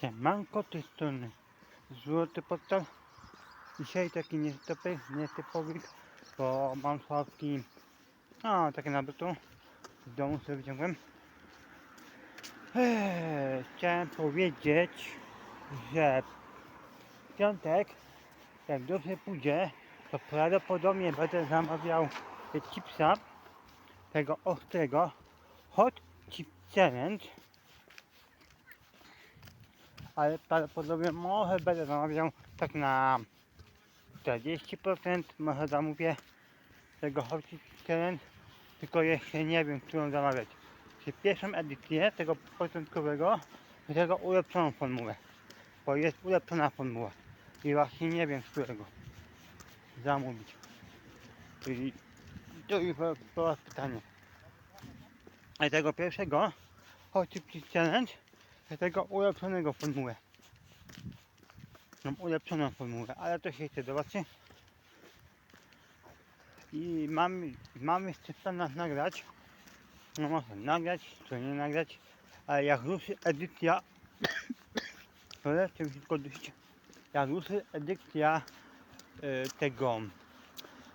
Siemanko, tej strony Złoty Portal. Dzisiaj taki nietypowy, nietypowy, bo mam sławki, a takie na bytu, z domu sobie wyciągłem. Eee, chciałem powiedzieć, że w piątek, jak dobrze pójdzie, to prawdopodobnie będę zamawiał chipsa, tego ostrego, Hot Chip Challenge ale prawdopodobnie może będę zamawiał tak na 40%, może zamówię tego Chip Challenge, tylko jeszcze nie wiem, którą zamawiać. Czy pierwszą edycję tego początkowego, czy tego ulepszoną formułę, bo jest ulepszona formuła i właśnie nie wiem, którego zamówić. I to już było pytanie. A tego pierwszego Chip Challenge tego ulepszonego formułę. Mam ulepszoną formułę, ale to się jeszcze zobaczy. I mam, mam jeszcze w planach nagrać. No może nagrać, czy nie nagrać, ale jak ruszy edycja, to lecę tylko dość. Jak ruszy edycja y, tego,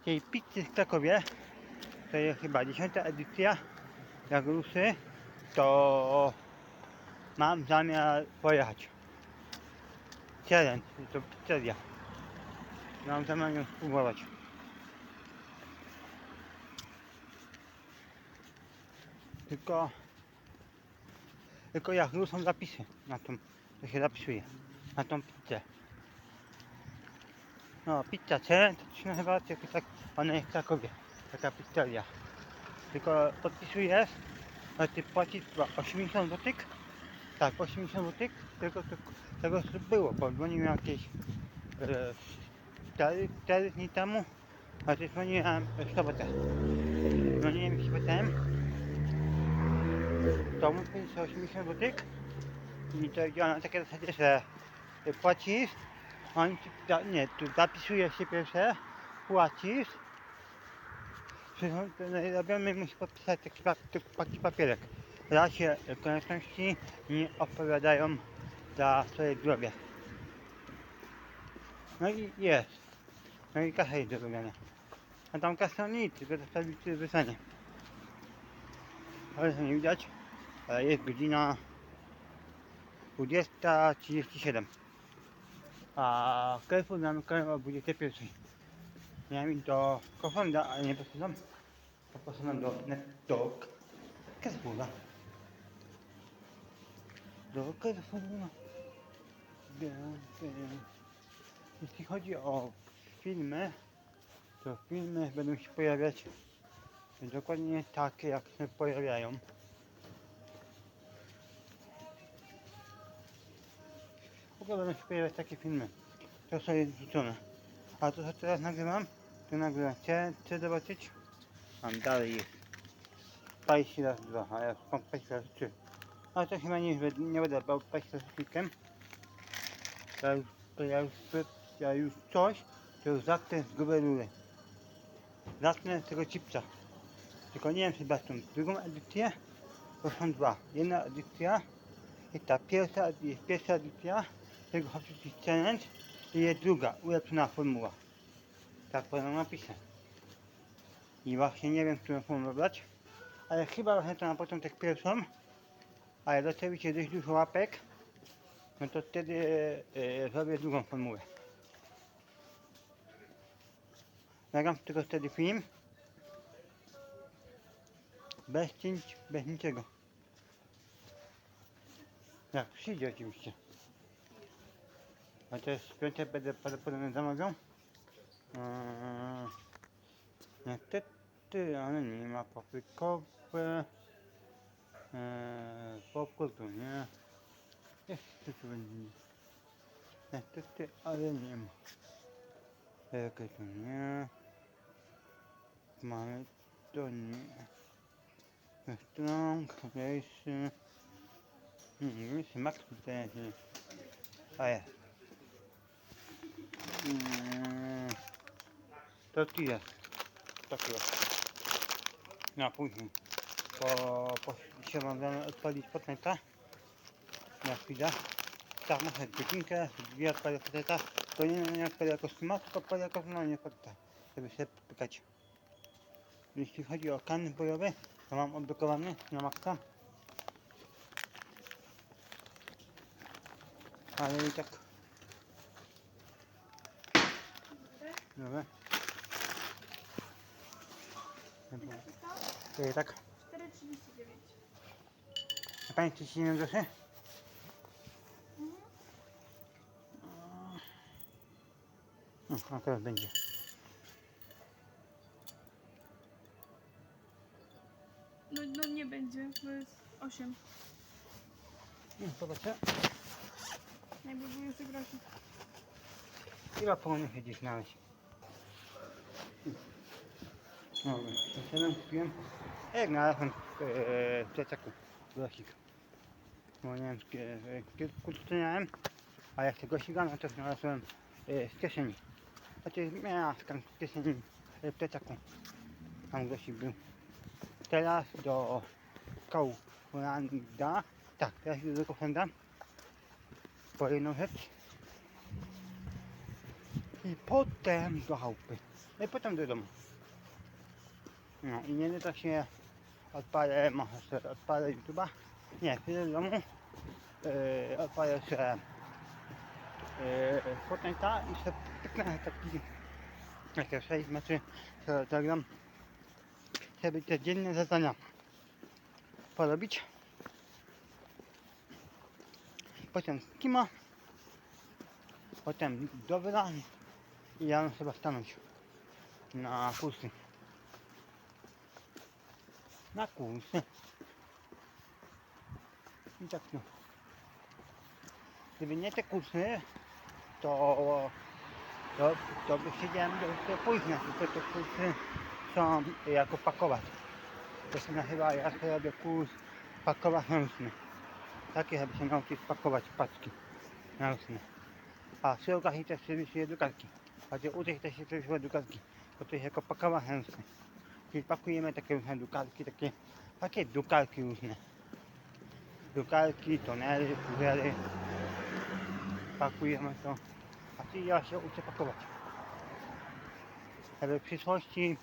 tej pizzy w Krakowie, to jest chyba dziesiąta edycja, jak ruszy, to mam zamiar pojechać. Challenge, to pizzeria. Mam zamiar ją spróbować. Tylko, tylko jak są zapisy na tą, to się zapisuje, na tą pizzę. No, pizza challenge, to się nazywa, tylko tak, ona jest w Krakowie, taka pizzeria. Tylko podpisujesz, a ty płacisz chyba 80 zł tak, 80 zł, tego, tego, tego było, bo dzwoniłem jakieś e, 4, 4 dni temu, a ty dzwoniłem w sobotę. Dzwoniłem się pytałem, to mu 80 zł i to działa na takiej zasadzie, że płacisz, oni ci, da, nie, tu zapisujesz się pierwsze, płacisz, robimy musi podpisać taki, taki papierek. W razie konieczności nie odpowiadają za swoje zdrowie. No i jest. No i kasa jest do robienia. A tam kasa nic, tylko zostawić wysłanie. Ale to nie widać, ale jest godzina 20.37. A Carrefour zamykają o 21. Miałem im do Kofonda, ale nie poszedłem. Poszedłem do Netdog. Carrefoura. Do Carrefoura. Jeśli chodzi o filmy, to filmy będą się pojawiać dokładnie takie, jak się pojawiają. Ogóle będą się pojawiać takie filmy. To są jest wrzucone. A to co teraz nagrywam, to nagrywam. Chcę, zobaczyć. Mam dalej jest. Pajsi raz dwa, a ja mam pajsi raz trzy. Ale to chyba nie, nie będę bał pajsi raz kilkiem. Ja już, to ja już, ja już coś, to już zacznę z grubej rury. Zacznę z tego chipsa. Tylko nie wiem czy dać tą drugą edycję, to są dwa. Jedna edycja i ta pierwsza, jest pierwsza edycja tego Chip Challenge i jest druga, ulepszona formuła. Tak powinno napisać. I właśnie nie wiem, którą formułę wybrać, ale chyba właśnie to na początek pierwszą, ale dostawicie dość dużo łapek, no to wtedy e, zrobię drugą formułę. Nagram tylko wtedy film. Bez cięć, bez niczego. Jak przyjdzie oczywiście. A też w będę prawdopodobnie zamawiał. Niestety, ale nie ma paprykowe. Eee, popcornu nie. Jeszcze tu będzie. Niestety, ale nie ma. Jakie to nie. Mamy to nie. Strong, mniejszy. Hmm, mniejszy max tutaj nie. A jest. Mm, To tu jest. Tak jest. Na później. Po, po, mam zamiar odpalić potneta. Na chwilę. tak może godzinkę, dwie odpalę koteta, to nie, nie odpalę jako streama, tylko odpalę jako normalnie koteta, żeby się popykać. Jeśli chodzi o kany bojowe, to mam odblokowany na maksa. Ale i tak, dobra. Dobra. Tak, 4,39. a pani nie groszy? No, akurat będzie. No, no nie będzie, bo jest 8. No, zobaczę. Jeszcze groszy. Chyba się gdzieś znaleźć. Dobra, 7 kupiłem. Jak znalazłem w e, plecaku grosik. Bo wiem, kurczę miałem, a jak tego ścigano, to znalazłem e, z kieszeni. Znaczy miałem skan z kieszeni e, plecaku. Tam grosik był. Teraz do Kauflanda. Tak, teraz idę do Kauflanda. Po jedną rzecz. I potem do chałupy. No i potem do domu. No i nie da się odpalę, może odpalę YouTube'a. Nie, chwilę do domu. Odpalę sobie yy, Fortnite'a i sobie pyknę taki jakie 6 meczy zagram. Żeby te dzienne zadania porobić. Potem kima. Potem do wylania. I ja chyba stanąć na kursy. Na kursy. I tak no. Gdyby nie te kursy, to, to, to by siedziałem do, do późna, tylko te kursy są jako pakować. To się nazywa, ja sobie robię kurs pakować ręczny. Takie, żeby się nauczyć pakować paczki ręczne. A przy okazji też serwisuję drukarki. Chodzi tych też się serwisuje drukarki. Bo to jest jako pakowa ręczne. Czyli pakujemy takie różne drukarki, takie, takie drukarki różne. Drukarki, tonery, kurery. Pakujemy to. A ty ja się uczę pakować. Żeby w przyszłości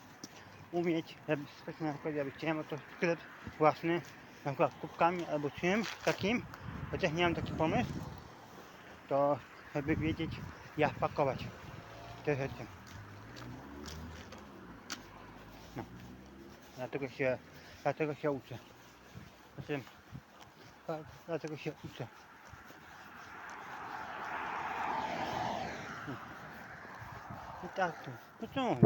umieć, specjalnie na przykład, żeby chciałem to sklep własny, na przykład kubkami albo czymś takim, chociaż mam taki pomysł, to żeby wiedzieć jak pakować te rzeczy. No. Dlatego się, dlatego się uczę. Znaczy, dlatego się uczę. I tak to. No co?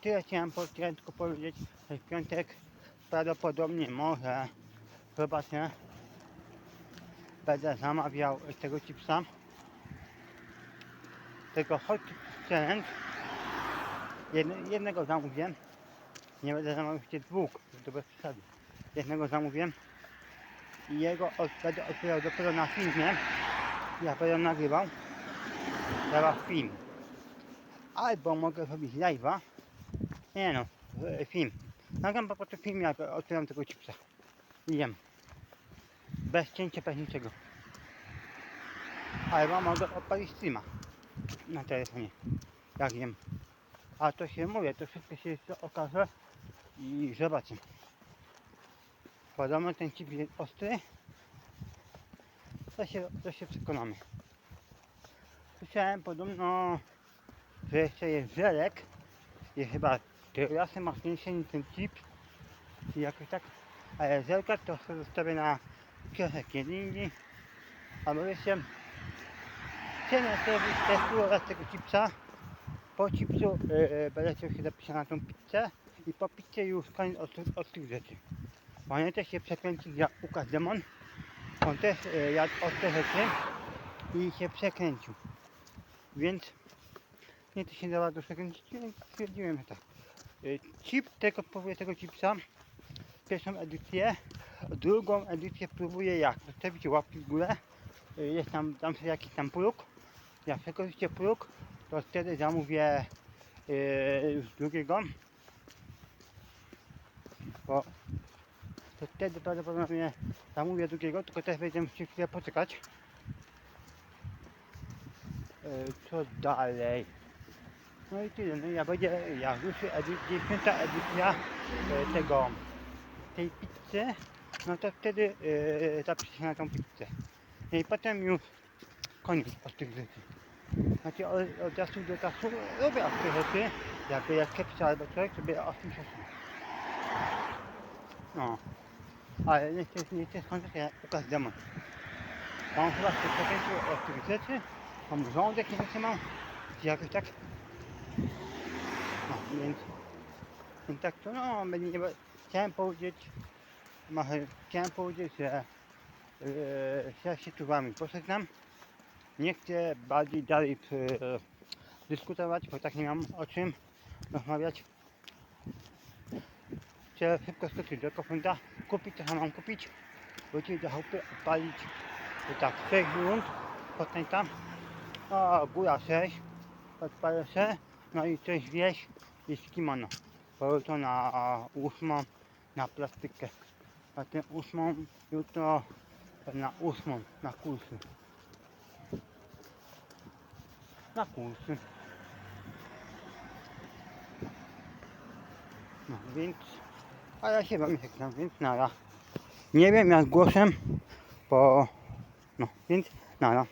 Tyle chciałem po, tylko powiedzieć, że w piątek prawdopodobnie może zobaczę będę zamawiał tego chipsa. Tego hot challenge. Jedne, jednego zamówię nie będę zamawiał jeszcze dwóch to bez przesady. Jednego zamówię i jego od, będę otwierał dopiero na filmie. Ja będę nagrywał. Teraz film albo mogę zrobić live'a. Nie no, e, film. Nagram po prostu film jak otwieram tego chipsa. I jem bez cięcia, bez niczego albo mogę odpalić streama na telefonie, jak wiem. A to się mówię, to wszystko się jeszcze okaże i zobaczymy. Podobno ten chip jest ostry, to się, to się przekonamy. Słyszałem podobno, że jeszcze jest żelek, jest chyba tyle mocniejszy niż ten chip, czy jakoś tak, ale żelka to zostawię na kiosek kiedy indziej, albo jeszcze Cenę testu oraz tego chipsa. Po chipsu yy, będę się zapisać na tą pizzę i po pizzie już koniec od, od tych rzeczy. Też się przekręcił jak Łukasz Demon. On też yy, jadł ostre rzeczy i się przekręcił. Więc nie to się dało do przekręcić, więc stwierdziłem, że tak. Yy, chip tego, tego chipsa. Pierwszą edycję, drugą edycję próbuję jak? Zostawić łapki w górę. Yy, jest tam, tam sobie jakiś tam próg. Jak przekroczycie próg, to wtedy zamówię yy, już drugiego. Bo to wtedy prawdopodobnie zamówię drugiego, tylko też będę musiał chwilę poczekać. co dalej? No i to wtedy e, zapiszę się na tą pizzę. I potem już koniec od tych rzeczy. Znaczy od, od czasu do czasu robię tych rzeczy, jakby jak kepsa albo coś, sobie od tym czasu. No. Ale nie chcę, nie chcę skończyć, ja ukaz demon. Mam chyba się przekręcił od tych rzeczy, mam rządek, nie wiem mam, czy jakoś tak. Więc, tak to no, nie, chciałem powiedzieć, chciałem powiedzieć, że yy, ja się tu wami pożegnam. Nie chcę bardziej dalej yy, dyskutować, bo tak nie mam o czym rozmawiać. Chcę szybko skoczyć do kofunda, kupić co mam kupić, wrócić do chałupy, odpalić tak 6 rund, potem tam, a góra 6, odpalę się, no i coś wieś z kimono. To na ósmą na plastykę. Tę ósmą jutro na ósmą na kursy. Na kursy. No więc, a ja się wam żegnam, więc nara. Nie wiem jak głosem, bo, no więc nara.